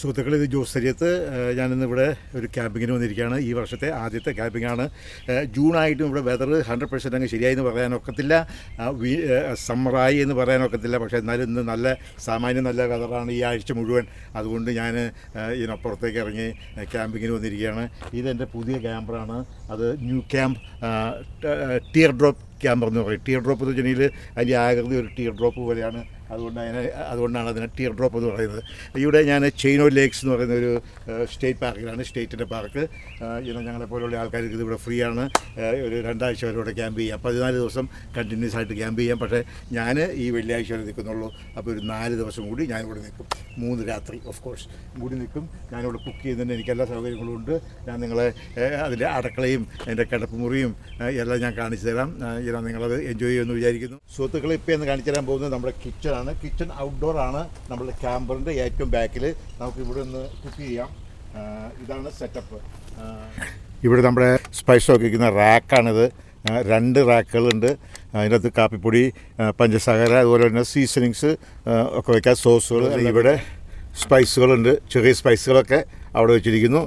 സുഹൃത്തുക്കൾ ഇത് ജോസ് സരിയത്ത് ഞാനിന്ന് ഇവിടെ ഒരു ക്യാമ്പിങ്ങിന് വന്നിരിക്കുകയാണ്. ഈ വർഷത്തെ ആദ്യത്തെ ക്യാമ്പിങ്ങാണ്. ജൂൺ ആയിട്ടും ഇവിടെ വെതർ ഹൺഡ്രഡ് പെർസെന്റ് അങ്ങ് ശരിയായി എന്ന് പറയാനൊക്കത്തില്ല സമ്മറായി എന്ന് പറയാനൊക്കത്തില്ല. പക്ഷേ എന്നാലും ഇന്ന് നല്ല സാമാന്യം നല്ല വെതറാണ് ഈ ആഴ്ച മുഴുവൻ. അതുകൊണ്ട് ഞാൻ ഇതിനപ്പുറത്തേക്ക് ഇറങ്ങി ക്യാമ്പിങ്ങിന് വന്നിരിക്കുകയാണ്. ഇതെന്റെ പുതിയ ക്യാമ്പറാണ്. അത് new camp tear drop camper എന്ന് പറയും. ടിയർ ഡ്രോപ്പ് എന്ന് വെച്ചിട്ടുണ്ടെങ്കിൽ അതിന്റെ ആകൃതി ഒരു ടിയർ ഡ്രോപ്പ് പോലെയാണ്. അതുകൊണ്ട് അതിനെ അതുകൊണ്ടാണ് അതിനെ ടിയർ ഡ്രോപ്പ് എന്ന് പറയുന്നത്. ഇവിടെ ഞാൻ ചെയിനോ ലേക്സ് എന്ന് പറയുന്ന ഒരു സ്റ്റേറ്റ് പാർക്കിലാണ് സ്റ്റേറ്റിന്റെ പാർക്ക് ഇന്ന് പോലുള്ള ആൾക്കാർക്ക് ഇത് ഇവിടെ ഫ്രീ ആണ്. ഒരു രണ്ടാഴ്ച വരെ ഇവിടെ ക്യാമ്പ് ചെയ്യാം. പതിനാല് ദിവസം കണ്ടിന്യൂസ് ആയിട്ട് ക്യാമ്പ് ചെയ്യാം. പക്ഷേ ഞാൻ ഈ വെള്ളിയാഴ്ച വരെ നിൽക്കുന്നുള്ളൂ. അപ്പോൾ ഒരു നാല് ദിവസം കൂടി ഞാനിവിടെ നിൽക്കും. മൂന്ന് രാത്രി ഓഫ് കോഴ്സ് കൂടി നിൽക്കും. ഞാനിവിടെ കുക്ക് ചെയ്യുന്നതിന് എനിക്ക് എല്ലാ സൗകര്യങ്ങളും ഉണ്ട്. ഞാൻ നിങ്ങളെ അതിന്റെ അടുക്കളയും കിടപ്പുമുറിയും മുറിയും എല്ലാം ഞാൻ കാണിച്ചു തരാം. ഇതാ നിങ്ങളത് എൻജോയ് ചെയ്യുമെന്ന് വിചാരിക്കുന്നു. സുഹൃത്തുക്കളെ ഇപ്പോൾ എന്ന് കാണിച്ചു തരാൻ പോകുന്നത് നമ്മുടെ കിച്ചണാണ് കിച്ചൺ ഔട്ട്ഡോർ ആണ് നമ്മുടെ ക്യാമ്പറിന്റെ ഏറ്റവും ബാക്കിൽ നമുക്ക് ഇവിടെ ഒന്ന് കുക്ക് ചെയ്യാം. ഇതാണ് സെറ്റപ്പ് ഇവിടെ നമ്മുടെ സ്പൈസ് ഒക്കെ വയ്ക്കുന്ന റാക്കാണിത് രണ്ട് റാക്കുകളുണ്ട് അതിനകത്ത് കാപ്പിപ്പൊടി പഞ്ചസാര അതുപോലെ തന്നെ സീസണിങ്സ് ഒക്കെ വയ്ക്കാൻ സോസുകൾ ഇവിടെ സ്പൈസുകളുണ്ട് ചെറിയ സ്പൈസുകളൊക്കെ അവിടെ വെച്ചിരിക്കുന്നു.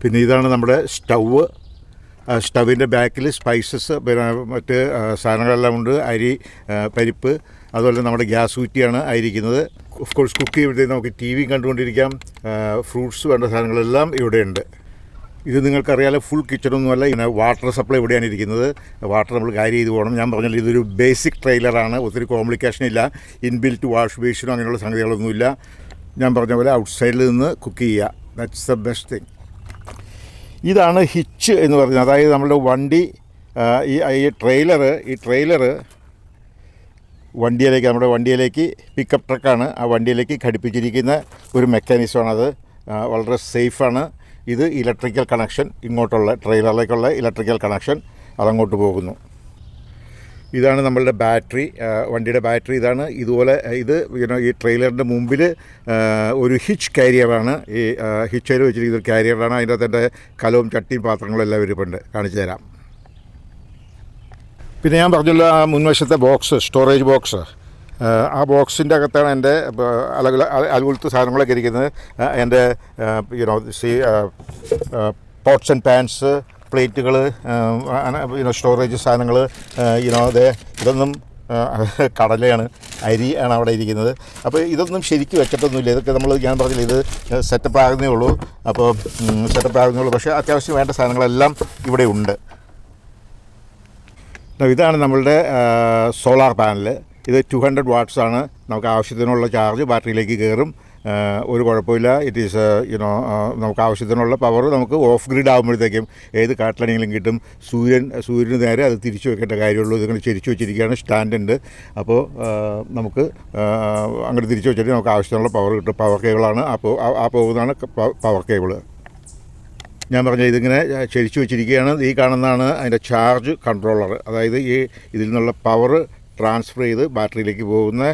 പിന്നെ ഇതാണ് നമ്മുടെ സ്റ്റവ് സ്റ്റവിന്റെ ബാക്കിൽ സ്പൈസസ് പിന്നെ മറ്റ് സാധനങ്ങളെല്ലാം ഉണ്ട്. അരി പരിപ്പ് അതുപോലെ നമ്മുടെ ഗ്യാസ് കുറ്റിയാണ് ആയിരിക്കുന്നത്. ഓഫ് കോഴ്സ് കുക്ക് ചെയ്യുമ്പോഴത്തേക്ക് നമുക്ക് ടി വി കണ്ടുകൊണ്ടിരിക്കാം. ഫ്രൂട്ട്സ് വേണ്ട സാധനങ്ങളെല്ലാം ഇവിടെയുണ്ട്. ഇത് നിങ്ങൾക്കറിയാലോ ഫുൾ കിച്ചണൊന്നുമല്ല ഇങ്ങനെ വാട്ടർ സപ്ലൈ ഇവിടെയാണ് ഇരിക്കുന്നത്. വാട്ടർ നമ്മൾ കാരി ചെയ്ത് പോകണം. ഞാൻ പറഞ്ഞാൽ ഇതൊരു ബേസിക് ട്രെയിലറാണ് ഒത്തിരി കോംപ്ലിക്കേഷൻ ഇല്ല. ഇൻബിൽറ്റ് വാഷ് ബേസിനോ അങ്ങനെയുള്ള സംഗതികളൊന്നുമില്ല. ഞാൻ പറഞ്ഞ പോലെ ഔട്ട്സൈഡിൽ നിന്ന് കുക്ക് ചെയ്യുക. ദാറ്റ്സ് ദ ബെസ്റ്റ് തിങ് ഇതാണ് ഹിച്ച് എന്ന് പറയുന്നത്. അതായത് നമ്മുടെ വണ്ടി ഈ ഈ ട്രെയിലർ ഈ ട്രെയിലർ വണ്ടിയിലേക്ക് നമ്മുടെ വണ്ടിയിലേക്ക് പിക്കപ്പ് ട്രക്കാണ് ആ വണ്ടിയിലേക്ക് ഘടിപ്പിച്ചിരിക്കുന്ന ഒരു മെക്കാനിസമാണത് വളരെ സേഫാണ് ഇത് ഇലക്ട്രിക്കൽ കണക്ഷൻ ഇങ്ങോട്ടുള്ള ട്രെയിലറിലേക്കുള്ള ഇലക്ട്രിക്കൽ കണക്ഷൻ അതങ്ങോട്ട് പോകുന്നു. ഇതാണ് നമ്മളുടെ ബാറ്ററി വണ്ടിയുടെ ബാറ്ററി ഇതാണ്. ഇതുപോലെ ഇത് യുനോ ഈ ട്രെയിലറിന്റെ മുമ്പിൽ ഒരു ഹിച്ച് കാരിയറാണ് ഈ ഹിച്ചയിൽ വെച്ചിരിക്കുന്ന ഒരു കാരിയറാണ് അതിന്റെ അകത്തെ കലവും ചട്ടിയും പാത്രങ്ങളും എല്ലാം ഇരിപ്പുണ്ട്. കാണിച്ചു തരാം. പിന്നെ ഞാൻ പറഞ്ഞല്ലോ ആ മുൻവശത്തെ ബോക്സ് സ്റ്റോറേജ് ബോക്സ് ആ ബോക്സിന്റെ അകത്താണ് എന്റെ അലകൾ അലുകുലത്ത് സാധനങ്ങളൊക്കെ ഇരിക്കുന്നത്. എന്റെ you know see pots and pans പ്ലേറ്റുകൾ യുനോ സ്റ്റോറേജ് സാധനങ്ങൾ യുനോ അതെ ഇതൊന്നും കടലയാണ് അരി ആണ് അവിടെ ഇരിക്കുന്നത്. അപ്പോൾ ഇതൊന്നും ശരിക്കും വെച്ചിട്ടൊന്നുമില്ല. ഇതൊക്കെ നമ്മൾ ഞാൻ പറഞ്ഞില്ല ഇത് സെറ്റപ്പ് ആകുന്നേ ഉള്ളൂ. അപ്പോൾ സെറ്റപ്പ് ആകുന്നേ ഉള്ളൂ. പക്ഷേ അത്യാവശ്യം വേണ്ട സാധനങ്ങളെല്ലാം ഇവിടെ ഉണ്ട്. ഇതാണ് നമ്മളുടെ സോളാർ പാനൽ ഇത് ടു ഹൺഡ്രഡ് ആണ്. നമുക്ക് ആവശ്യത്തിനുള്ള ചാർജ് ബാറ്ററിയിലേക്ക് കയറും. ഒരു കുഴപ്പമില്ല. ഇറ്റ് ഈസ് യുനോ നമുക്ക് ആവശ്യത്തിനുള്ള പവർ നമുക്ക് ഓഫ് ഗ്രിഡ് ആകുമ്പോഴത്തേക്കും ഏത് കാട്ടിലാണെങ്കിലും കിട്ടും. സൂര്യൻ സൂര്യന് നേരെ അത് തിരിച്ചു വെക്കേണ്ട കാര്യമുള്ളൂ. ഇതിങ്ങനെ ചിരിച്ചു വെച്ചിരിക്കുകയാണ്. സ്റ്റാൻഡ് ഉണ്ട്. അപ്പോൾ നമുക്ക് അങ്ങോട്ട് തിരിച്ചു വെച്ചിട്ട് നമുക്ക് ആവശ്യത്തിനുള്ള പവർ കിട്ടും. പവർ കേബിളാണ് അപ്പോൾ ആ പോകുന്നതാണ് പവർ കേബിൾ ഞാൻ പറഞ്ഞ ഇതിങ്ങനെ ചരിച്ചു വെച്ചിരിക്കുകയാണ്. ഈ കാണുന്നതാണ് അതിന്റെ ചാർജ് കൺട്രോളർ. അതായത് ഈ ഇതിൽ നിന്നുള്ള പവർ ട്രാൻസ്ഫർ ചെയ്ത് ബാറ്ററിയിലേക്ക് പോകുന്ന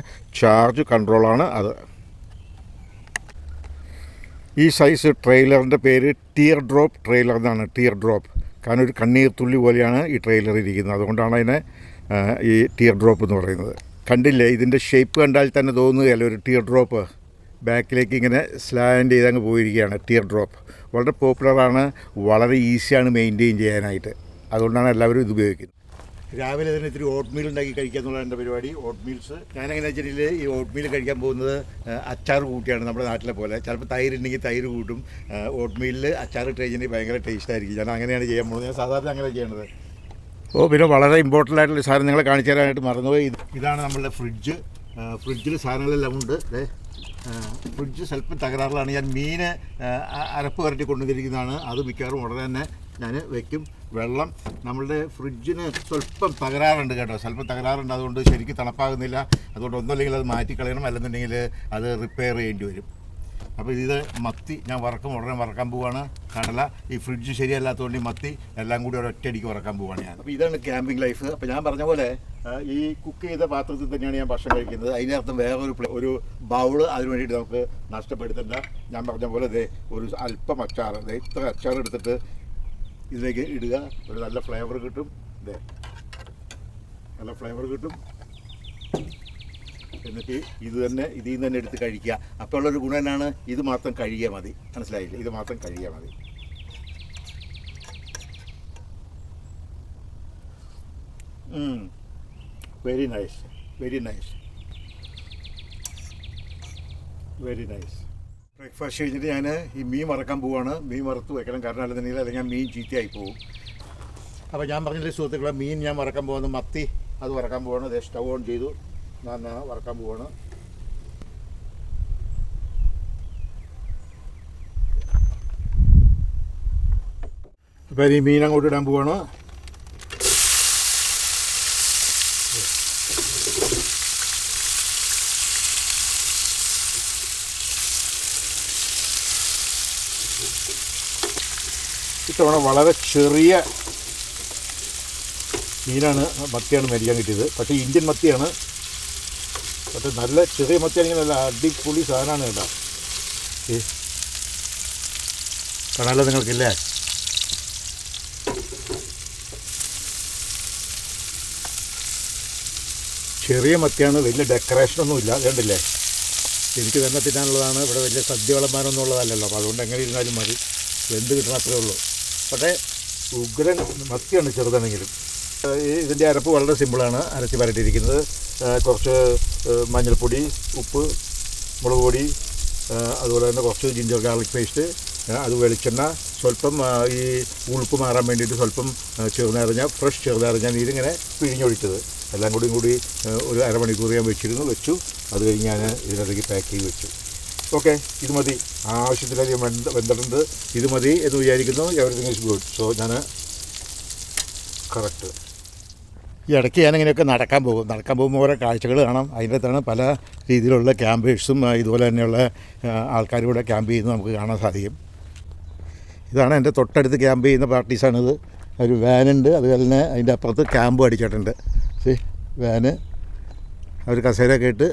ചാർജ് കൺട്രോളാണ് അത്. ഈ സൈസ് ട്രെയിലറിന്റെ പേര് ടിയർ ഡ്രോപ്പ് ട്രെയിലർ എന്നാണ് ടിയർ ഡ്രോപ്പ്. കാരണം ഒരു കണ്ണീർ തുള്ളി പോലെയാണ് ഈ ട്രെയിലർ ഇരിക്കുന്നത്. അതുകൊണ്ടാണ് അതിനെ ഈ ടിയർ ഡ്രോപ്പ് എന്ന് പറയുന്നത്. കണ്ടില്ലേ? ഇതിന്റെ ഷേപ്പ് കണ്ടാൽ തന്നെ തോന്നുകയല്ല ഒരു ടിയർ ഡ്രോപ്പ്? ബാക്കിലേക്ക് ഇങ്ങനെ സ്ലാൻഡ് ചെയ്ത് അങ്ങ് പോയിരിക്കുകയാണ് ടിയർ ഡ്രോപ്പ് വളരെ പോപ്പുലറാണ് വളരെ ഈസിയാണ് മെയിന്റെയിൻ ചെയ്യാനായിട്ട്. അതുകൊണ്ടാണ് എല്ലാവരും ഇത് ഉപയോഗിക്കുന്നത്. രാവിലെ തന്നെ ഇത്തിരി ഓട്ട് മീൽ ഉണ്ടാക്കി കഴിക്കുക എന്നുള്ളതാണ് എന്റെ പരിപാടി. ഓട്ട് മീൽസ് ഞാനെങ്ങനെ വെച്ചിട്ടുണ്ടെങ്കിൽ ഈ ഓട്ട് മീൽ കഴിക്കാൻ പോകുന്നത് അച്ചാർ കൂട്ടിയാണ് നമ്മുടെ നാട്ടിലെ പോലെ. ചിലപ്പോൾ തൈര് ഉണ്ടെങ്കിൽ തൈര് കൂട്ടും. ഓട്ട് മീലിൽ അച്ചാർ ഇട്ട് കഴിഞ്ഞാൽ ഭയങ്കര ടേസ്റ്റ് ആയിരിക്കും. ഞാൻ അങ്ങനെയാണ് ചെയ്യാൻ പോകുന്നത്. ഞാൻ സാധാരണ അങ്ങനെ ചെയ്യണത്. ഓ പിന്നെ വളരെ ഇമ്പോർട്ടന്റ് ആയിട്ടുള്ള സാധനം നിങ്ങളെ കാണിച്ചു തരാനായിട്ട് മറന്നുപോയി. ഇതാണ് നമ്മളുടെ ഫ്രിഡ്ജ് ഫ്രിഡ്ജിൽ സാധനങ്ങളെല്ലാം ഉണ്ട്. ദേ, ഫ്രിഡ്ജ് സ്വല്പം തകരാറിലാണ്. ഞാൻ മീൻ അരപ്പ് കരട്ടി കൊണ്ടുവന്നിരിക്കുന്നതാണ്. അത് മിക്കവാറും ഉടനെ തന്നെ ഞാൻ വെക്കും. വെള്ളം നമ്മളുടെ ഫ്രിഡ്ജിന് സ്വല്പം തകരാറുണ്ട് കേട്ടോ. സ്വല്പം തകരാറുണ്ട്. അതുകൊണ്ട് ശരിക്കും തണുപ്പാകുന്നില്ല. അതുകൊണ്ട് ഒന്നുമില്ലെങ്കിൽ അത് മാറ്റിക്കളയണം. അല്ലെന്നുണ്ടെങ്കിൽ അത് റിപ്പയർ ചെയ്യേണ്ടി വരും. അപ്പോൾ ഇത് മത്തി ഞാൻ വറക്കും ഉടനെ വറക്കാൻ പോവാണ്. കടല ഈ ഫ്രിഡ്ജ് ശരിയല്ലാത്തതുകൊണ്ട് ഈ മത്തി എല്ലാം കൂടി ഒരൊറ്റയടിക്ക് വറക്കാൻ പോവാണ് ഞാൻ. അപ്പോൾ ഇതാണ് ക്യാമ്പിംഗ് ലൈഫ് അപ്പോൾ ഞാൻ പറഞ്ഞ പോലെ ഈ കുക്ക് ചെയ്ത പാത്രത്തിൽ തന്നെയാണ് ഞാൻ ഭക്ഷണം കഴിക്കുന്നത്. അതിനർത്ഥം വേറെ ഒരു ഒരു ബൗൾ അതിന് വേണ്ടിയിട്ട് നമുക്ക് നഷ്ടപ്പെടുത്തണ്ട. ഞാൻ പറഞ്ഞ പോലെ ദേ ഒരു അല്പം അച്ചാർ ദേ ഇത്ര അച്ചാർ എടുത്തിട്ട് ഇതിലേക്ക് ഇടുക. ഒരു നല്ല ഫ്ലേവർ കിട്ടും. ദേ നല്ല ഫ്ലേവർ കിട്ടും. എന്നിട്ട് ഇത് തന്നെ ഇതിൽ നിന്ന് തന്നെ എടുത്ത് കഴിക്കുക. അപ്പോൾ ഉള്ളൊരു ഗുണം എന്നാണ് ഇത് മാത്രം കഴിയാൽ മതി. മനസ്സിലായില്ലേ? ഇത് മാത്രം കഴിയാൽ മതി. Very nice very nice very nice breakfast കഴിഞ്ഞിട്ട് ഞാൻ ഈ മീൻ മറക്കാൻ പോവാണ്. മീൻ വറുത്ത് വെക്കണം. കാരണം അല്ലെന്നുണ്ടെങ്കിൽ അല്ലെങ്കിൽ മീൻ ചീത്തയായി പോകും അപ്പോൾ ഞാൻ പറഞ്ഞില്ലേ സുഹൃത്തുക്കളെ മീൻ ഞാൻ മറക്കാൻ പോകുന്നു മത്തി അത് മറക്കാൻ പോവാണ്. അതേ സ്റ്റവ് ഓൺ ചെയ്തു. ഞാൻ വറക്കാൻ പോവാണ്. അപ്പോൾ ഈ മീൻ അങ്ങോട്ട് ഇടാൻ പോവാണ്. ഇത്തവണ വളരെ ചെറിയ മീനാണ് മത്തിയാണ് മരിക്കാൻ കിട്ടിയത്. പക്ഷേ ഇന്ത്യൻ മത്തിയാണ് പക്ഷേ നല്ല ചെറിയ മത്തിയാണെങ്കിൽ നല്ല അടിപൊളി സാധനമാണ് കേട്ടോ. ഏ കാണാമല്ലോ നിങ്ങൾക്കില്ലേ? ചെറിയ മത്തിയാണ് വലിയ ഡെക്കറേഷനൊന്നും ഇല്ല കണ്ടില്ലേ? എനിക്ക് തന്നെ തിന്നാനുള്ളതാണ് ഇവിടെ വലിയ സദ്യ വിളമ്പാനൊന്നും ഉള്ളതല്ലല്ലോ അപ്പോൾ അതുകൊണ്ട് എങ്ങനെ ഇരുന്നാലും മതി. വെന്ത് കിട്ടണം അത്രേ ഉള്ളൂ. പക്ഷേ ഉഗ്രൻ മത്തിയാണ് ചെറുതാണെങ്കിലും. ഇതിന്റെ അരപ്പ് വളരെ സിമ്പിളാണ് അരച്ച് പരട്ടിയിരിക്കുന്നത് കുറച്ച് മഞ്ഞൾപ്പൊടി ഉപ്പ് മുളക് പൊടി അതുപോലെ തന്നെ കുറച്ച് ജിഞ്ചർ ഗാർലിക് പേസ്റ്റ് അത് വെളിച്ചെണ്ണ സ്വല്പം ഈ ഉളുപ്പ് മാറാൻ വേണ്ടിയിട്ട് സ്വല്പം ചെറുനാരഞ്ഞ ഫ്രഷ് ചെറുനാരഞ്ഞ നീരിങ്ങനെ പിഴിഞ്ഞൊഴിച്ചത്. എല്ലാം കൂടിയും കൂടി ഒരു അരമണിക്കൂർ ഞാൻ വെച്ചിരുന്നു വെച്ചു. അത് കഴിഞ്ഞ് ഞാൻ ഇതിനകത്തേക്ക് പാക്ക് ചെയ്ത് വെച്ചു. ഓക്കെ ഇത് മതി. ആവശ്യത്തിലധികം വെന്ത വെന്തിട്ടുണ്ട് ഇത് മതി എന്ന് വിചാരിക്കുന്നു. എവറിത്തിങ് ഈസ് ഗുഡ് സോ ഞാൻ കറക്റ്റ് ഈ ഇടയ്ക്ക് ഞാനിങ്ങനെയൊക്കെ നടക്കാൻ പോകും. നടക്കാൻ പോകുമ്പോൾ ഓരോ കാഴ്ചകൾ കാണാം. അതിന്റെ തന്നെ പല രീതിയിലുള്ള ക്യാമ്പേഴ്സും ഇതുപോലെ തന്നെയുള്ള ആൾക്കാരും കൂടെ ക്യാമ്പ് ചെയ്യുന്നത് നമുക്ക് കാണാൻ സാധിക്കും. ഇതാണ് എന്റെ തൊട്ടടുത്ത് ക്യാമ്പ് ചെയ്യുന്ന പാർട്ടീസാണിത്. ഒരു വാനുണ്ട് അതുപോലെ തന്നെ അതിന്റെ അപ്പുറത്ത് ക്യാമ്പ് അടിച്ചിട്ടുണ്ട്. സി വാന് അവർ കസേരയൊക്കെ ഇട്ട്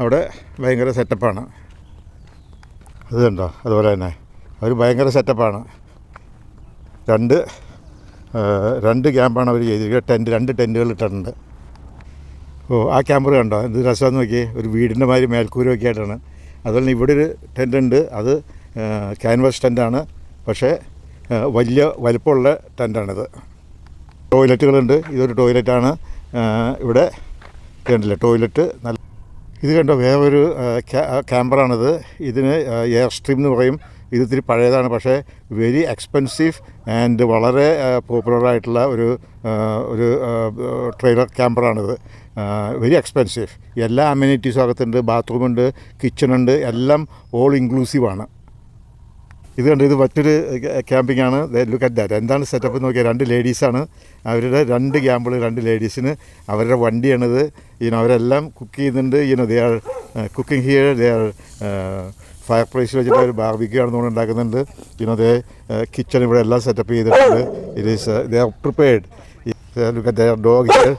അവിടെ ഭയങ്കര സെറ്റപ്പാണ്. അത് കണ്ടോ? അതുപോലെ തന്നെ. അവർ ഭയങ്കര സെറ്റപ്പാണ്. രണ്ട് രണ്ട് ക്യാമ്പാണ് അവർ ചെയ്തിരിക്കുക ടെന്റ് രണ്ട് ടെന്റുകൾ ഇട്ടിട്ടുണ്ട്. ഓ ആ ക്യാമ്പർ കണ്ടോ? എന്ത് രസമെന്ന് നോക്കിയേ. ഒരു വീടിന്റെ മാതിരി മേൽക്കൂരൊക്കെ ആയിട്ടാണ്. അതുപോലെ തന്നെ ഇവിടെ ഒരു ടെന്റ് ഉണ്ട്. അത് ക്യാൻവാസ് ടെന്റാണ് പക്ഷേ വലിയ വലിപ്പമുള്ള ടെന്റാണിത് ടോയ്ലറ്റുകളുണ്ട്. ഇതൊരു ടോയ്ലറ്റാണ്. ഇവിടെ കണ്ടില്ല? ടോയ്ലറ്റ് നല്ല ഇത് കണ്ടോ? വേറൊരു ക്യാമ്പറാണിത്. ഇതിന് എയർ സ്ട്രീം എന്ന് പറയും. ഇത് പഴയതാണ്. പക്ഷേ വെരി എക്സ്പെൻസീവ് ആൻഡ് വളരെ പോപ്പുലറായിട്ടുള്ള ഒരു ഒരു ട്രെയിലർ ക്യാമ്പറാണിത് വെരി എക്സ്പെൻസീവ് എല്ലാ അമ്യൂണിറ്റീസും അകത്തുണ്ട് ബാത്റൂമുണ്ട് കിച്ചണുണ്ട് എല്ലാം ഓൾ ഇൻക്ലൂസീവാണ് ഇത് കണ്ട് ഇത് മറ്റൊരു ക്യാമ്പിംഗ് ആണ് ലുക്ക് അറ്റ് ദാറ്റ് എന്താണ് സെറ്റപ്പ് നോക്കിയാൽ രണ്ട് ലേഡീസാണ് അവരുടെ രണ്ട് ക്യാമ്പുകൾ രണ്ട് ലേഡീസിന് അവരുടെ വണ്ടിയാണിത്. ഈനോ അവരെല്ലാം കുക്ക് ചെയ്യുന്നുണ്ട്. You know they are cooking here they are fire പ്ലേസിൽ വെച്ചിട്ട് ഒരു ബാർബിക്യൂ നമ്മൾ ഉണ്ടാക്കുന്നുണ്ട് പിന്നെ അതേ കിച്ചൺ ഇവിടെ എല്ലാം സെറ്റപ്പ് ചെയ്തിട്ടുണ്ട് it is they are prepared look at dog here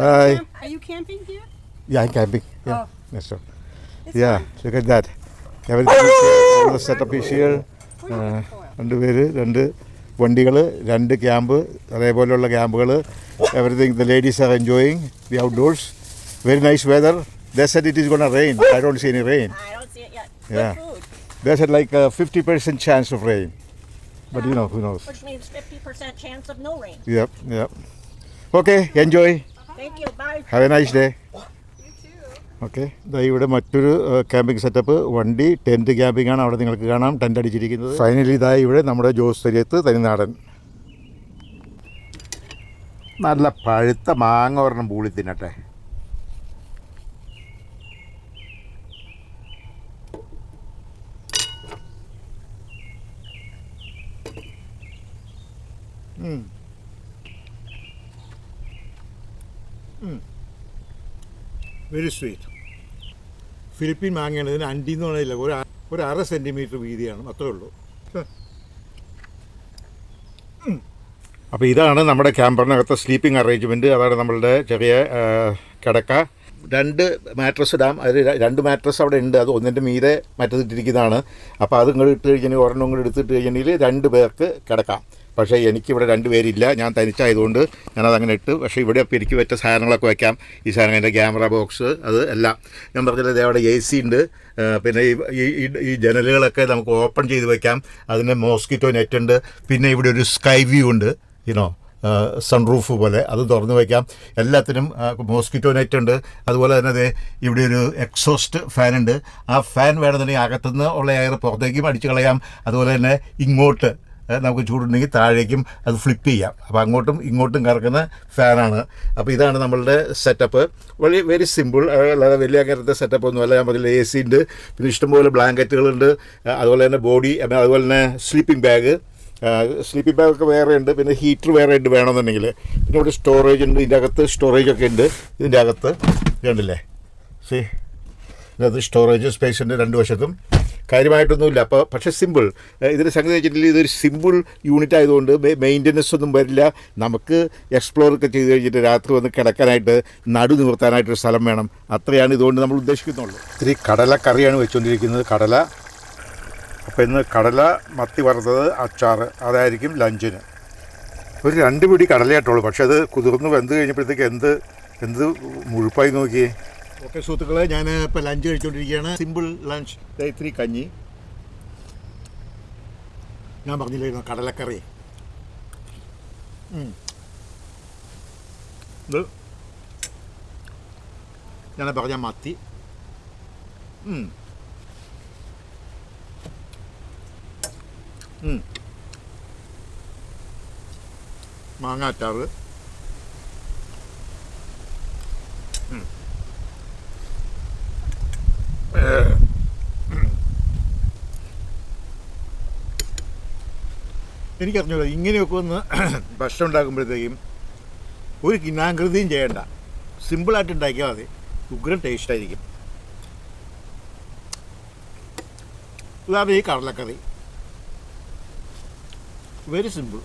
hi Are you camping here? Yeah, I'm camping. Yeah, yes, sir. Yeah, look at that. Everything is here. All the setup is here. Uh, രണ്ട് പേര് രണ്ട് വണ്ടികൾ രണ്ട് camp അതേപോലെയുള്ള ക്യാമ്പുകൾ everything the ladies are enjoying the outdoors very nice weather the set it is gone rain I don't see any rain I don't see yet. Yeah. The set like fifty percent chance of rain but you know who knows which means 50% chance of no rain. Yup yup okay enjoy Thank you. Bye. Have a nice day okay ഇതാ ഇവിടെ മറ്റൊരു camping setup വണ്ടി tent camping ആണ് അവിടെ നിങ്ങൾക്ക് കാണാം. Tent അടിച്ചിരിക്കുന്നത്. Finally ഇതാ ഇവിടെ നമ്മുടെ ജോസ് തരിയത്ത് തനിനാടൻ. നല്ല പഴുത്ത മാങ്ങ ഒരെണ്ണം പൂളി തിന്നട്ടെ. വെരി സ്വീറ്റ് ഫിലിപ്പീൻ മാങ്ങയാണ് ഇതിന് അണ്ടി എന്ന് പറഞ്ഞില്ല. ഒരു ഒരു അര സെന്റിമീറ്റർ വീതിയാണ്. അത്രേ ഉള്ളൂ. അപ്പോൾ ഇതാണ് നമ്മുടെ ക്യാമ്പറിനകത്തെ സ്ലീപ്പിംഗ് അറേഞ്ച്മെന്റ് അതാണ് നമ്മളുടെ ചെറിയ കിടക്ക. രണ്ട് മാട്രസ് ഇടാം. അതിൽ രണ്ട് മാട്രസ് അവിടെ ഉണ്ട്. അത് ഒന്നിന്റെ മീതെ മറ്റതിട്ടിരിക്കുന്നതാണ് അപ്പോൾ അത് ഇങ്ങോട്ട് ഇട്ട് കഴിഞ്ഞാൽ ഒരെണ്ണം ഇങ്ങോട്ട് എടുത്തിട്ട് കഴിഞ്ഞാൽ രണ്ട് പേർക്ക് കിടക്കാം. പക്ഷേ എനിക്കിവിടെ രണ്ട് പേരില്ല. ഞാൻ തനിച്ചായതുകൊണ്ട് ഞാനത് അങ്ങനെ ഇട്ട്. പക്ഷേ ഇവിടെ ഇപ്പോൾ എനിക്ക് പറ്റിയ സാധനങ്ങളൊക്കെ വയ്ക്കാം. ഈ സാധനം എന്റെ ക്യാമറ ബോക്സ് അത് എല്ലാം. ഞാൻ പറഞ്ഞില്ല ദേ അവിടെ എ സി ഉണ്ട്. പിന്നെ ഈ ഈ- ജനലുകളൊക്കെ നമുക്ക് ഓപ്പൺ ചെയ്ത് വയ്ക്കാം. അതിന് മോസ്കിറ്റോ നെറ്റ് ഉണ്ട്. പിന്നെ ഇവിടെ ഒരു സ്കൈ വ്യൂ ഉണ്ട്. യുനോ സൺറൂഫ് പോലെ. അത് തുറന്നു വയ്ക്കാം. എല്ലാത്തിനും മോസ്കിറ്റോ നെറ്റ് ഉണ്ട്. അതുപോലെ തന്നെ ഇവിടെ ഒരു എക്സോസ്റ്റ് ഫാൻ ഉണ്ട്. ആ ഫാൻ വേണമെന്നുണ്ടെങ്കിൽ അകത്തുനിന്ന് ഉള്ള എയർ പുറത്തേക്കും അടിച്ചു കളയാം. അതുപോലെ തന്നെ ഇങ്ങോട്ട് നമുക്ക് ചൂടുണ്ടെങ്കിൽ താഴേക്കും അത് ഫ്ലിപ്പ് ചെയ്യാം. അപ്പോൾ അങ്ങോട്ടും ഇങ്ങോട്ടും കറക്കുന്ന ഫാനാണ്. അപ്പോൾ ഇതാണ് നമ്മളുടെ സെറ്റപ്പ് വളരെ വെരി സിമ്പിൾ അല്ലാതെ വലിയ അങ്ങനത്തെ സെറ്റപ്പ് ഒന്നുമല്ല. ഞാൻ പറഞ്ഞില്ല എ സി ഉണ്ട്. പിന്നെ ഇഷ്ടംപോലെ ബ്ലാങ്കറ്റുകളുണ്ട് അതുപോലെ തന്നെ ബോഡി അതുപോലെ തന്നെ സ്ലീപ്പിംഗ് ബാഗ് സ്ലീപ്പിംഗ് ബാഗൊക്കെ വേറെ ഉണ്ട്. പിന്നെ ഹീറ്റർ വേറെ ഉണ്ട് വേണമെന്നുണ്ടെങ്കിൽ. പിന്നെ ഇവിടെ സ്റ്റോറേജ് ഉണ്ട്. ഇതിന്റെ അകത്ത് സ്റ്റോറേജ് ഒക്കെ ഉണ്ട്. ഇതിന്റെ അകത്ത് കണ്ടില്ലേ? സി ഇതിനകത്ത് സ്റ്റോറേജ് സ്പേസ് ഉണ്ട് രണ്ട് വശത്തും. കാര്യമായിട്ടൊന്നുമില്ല. അപ്പോൾ പക്ഷേ സിമ്പിൾ. ഇതിന് സംഗതി വെച്ചിട്ടുണ്ടെങ്കിൽ ഇതൊരു സിമ്പിൾ യൂണിറ്റ് ആയതുകൊണ്ട് മെയിന്റനൻസ് ഒന്നും വരില്ല. നമുക്ക് എക്സ്പ്ലോർ ഒക്കെ ചെയ്ത് കഴിഞ്ഞിട്ട് രാത്രി വന്ന് കിടക്കാനായിട്ട് നടു നിവർത്താനായിട്ടൊരു സ്ഥലം വേണം. അത്രയാണ് ഇതുകൊണ്ട് നമ്മൾ ഉദ്ദേശിക്കുന്നുള്ളൂ. ഇത്തിരി കടലക്കറിയാണ് വെച്ചുകൊണ്ടിരിക്കുന്നത് കടല. അപ്പോൾ ഇന്ന് കടല മത്തി വറുത്തത് അച്ചാർ അതായിരിക്കും ലഞ്ചിന് ഒരു രണ്ട് പിടി കടലയായിട്ടുള്ളൂ. പക്ഷേ അത് കുതിർന്ന് വെന്ത് കഴിഞ്ഞപ്പോഴത്തേക്ക് എന്ത് എന്ത് മുഴുപ്പായി നോക്കിയേ? ഓക്കെ സുഹൃത്തുക്കളെ ഞാൻ ഇപ്പോൾ ലഞ്ച് കഴിച്ചുകൊണ്ടിരിക്കുകയാണ് സിമ്പിൾ ലഞ്ച് ഇത്തിരി കഞ്ഞി ഞാൻ പറഞ്ഞില്ലായിരുന്നു കടലക്കറി. ഇത് ഞാൻ പറഞ്ഞ മത്തി ഉം. ഉം. മാങ്ങ അച്ചാറ് ഉം. ഏഹ്. എനിക്കറിഞ്ഞൂടാ ഇങ്ങനെയൊക്കെ ഒന്ന് ഭക്ഷണം ഉണ്ടാക്കുമ്പോഴത്തേക്കും ഒരു കിന്നാകൃതിയും ചെയ്യണ്ട. സിമ്പിളായിട്ട് ഉണ്ടാക്കിയാൽ മതി. ഉഗ്രൻ ടേസ്റ്റ് ആയിരിക്കും. ഇതാണ് ഈ കടലക്കറി. Very simple